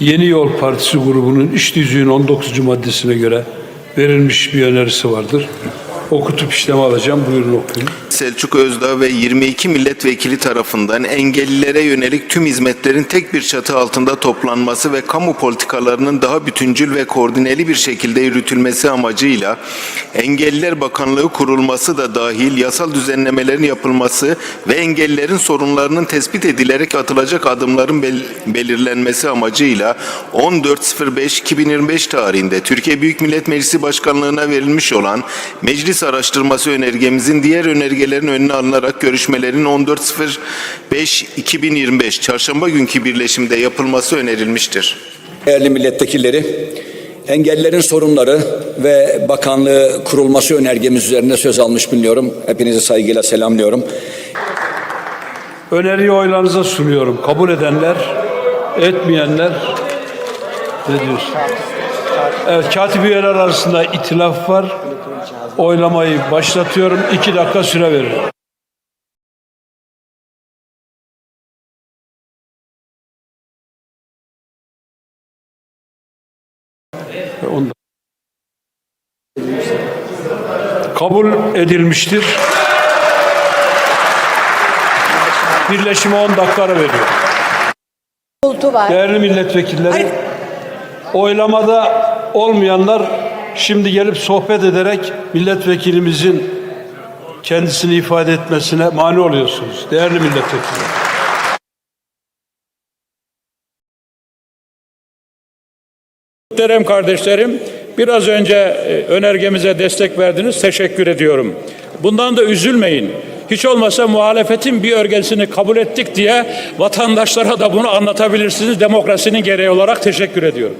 Yeni Yol Partisi grubunun iş tüzüğün 19. maddesine göre verilmiş bir önerisi vardır. Okutup işleme alacağım. Buyurun okuyun. Selçuk Özdağ ve 22 milletvekili tarafından engellilere yönelik tüm hizmetlerin tek bir çatı altında toplanması ve kamu politikalarının daha bütüncül ve koordineli bir şekilde yürütülmesi amacıyla Engelliler Bakanlığı kurulması da dahil yasal düzenlemelerin yapılması ve engellilerin sorunlarının tespit edilerek atılacak adımların bel- belirlenmesi amacıyla 14.05.2025 tarihinde Türkiye Büyük Millet Meclisi Başkanlığına verilmiş olan meclis araştırması önergemizin diğer önergelerin önüne alınarak görüşmelerin 14.05.2025 çarşamba günkü birleşimde yapılması önerilmiştir. Değerli milletvekilleri, engellilerin sorunları ve bakanlığı kurulması önergemiz üzerinde söz almış bulunuyorum. Hepinizi saygıyla selamlıyorum. Öneriyi oylarınıza sunuyorum. Kabul edenler, etmeyenler ne diyorsun? Evet, katip üyeler arasında itilaf var. Oylamayı başlatıyorum. İki dakika süre veriyorum. Kabul edilmiştir. Birleşime 10 dakika ara veriyor. Değerli milletvekilleri, oylamada olmayanlar şimdi gelip sohbet ederek milletvekilimizin kendisini ifade etmesine mani oluyorsunuz. Değerli milletvekilleri. Muhterem kardeşlerim, biraz önce e, önergemize destek verdiniz. Teşekkür ediyorum. Bundan da üzülmeyin. Hiç olmasa muhalefetin bir örgesini kabul ettik diye vatandaşlara da bunu anlatabilirsiniz. Demokrasinin gereği olarak teşekkür ediyorum.